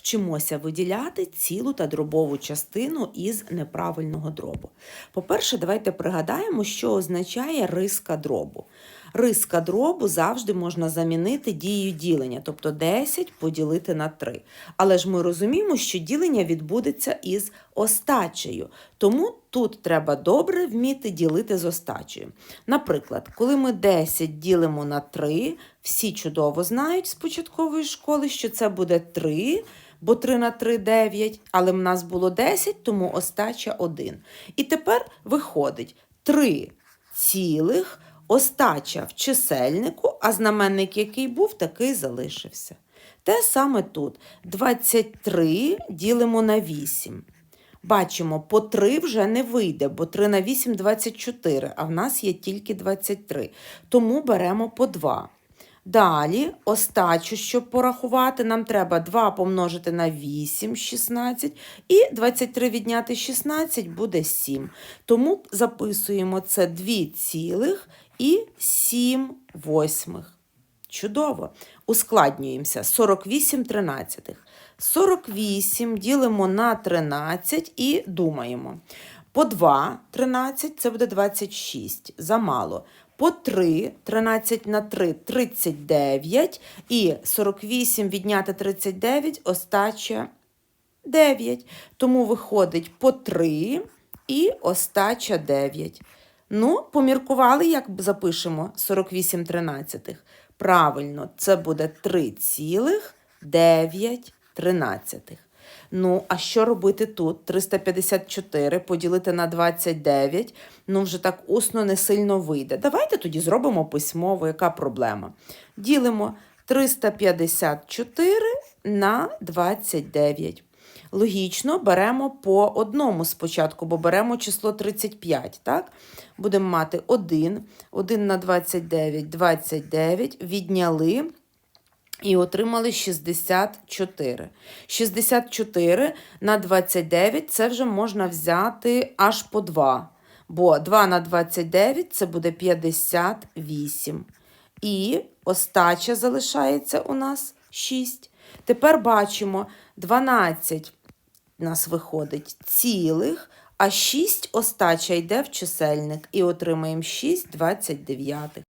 вчимося виділяти цілу та дробову частину із неправильного дробу. По-перше, давайте пригадаємо, що означає риска дробу. Риска дробу завжди можна замінити дією ділення, тобто 10 поділити на 3. Але ж ми розуміємо, що ділення відбудеться із остачею. Тому тут треба добре вміти ділити з остачею. Наприклад, коли ми 10 ділимо на 3, всі чудово знають з початкової школи, що це буде 3, бо 3 на 3 – 9, але в нас було 10, тому остача 1. І тепер виходить 3 цілих, остача в чисельнику, а знаменник, який був, такий залишився. Те саме тут. 23 ділимо на 8. Бачимо, по 3 вже не вийде, бо 3 на 8 – 24, а в нас є тільки 23. Тому беремо по 2. Далі, остачу, щоб порахувати, нам треба 2 помножити на 8, 16, і 23 відняти 16 буде 7. Тому записуємо це 2 цілих і 7 восьмих. Чудово. Ускладнюємося. 48 тринадцятих. 48 ділимо на 13 і думаємо. По 2 13 це буде 26. Замало. По 3 13 на 3 39. І 48 відняти 39 остача 9. Тому виходить по 3 і остача 9. Ну, поміркували, як запишемо 48 тринадцятих. Правильно, це буде 3,9 тринадцятих. Ну, а що робити тут? 354 поділити на 29. Ну, вже так усно не сильно вийде. Давайте тоді зробимо письмово, яка проблема. Ділимо 354 на 29. Логічно, беремо по одному спочатку, бо беремо число 35, так? Будемо мати 1, 1 на 29, 29, відняли і отримали 64. 64 на 29 це вже можна взяти аж по 2, бо 2 на 29 це буде 58. І остача залишається у нас 6. Тепер бачимо 12 у нас виходить цілих, а 6 остача йде в чисельник і отримаємо 6 29.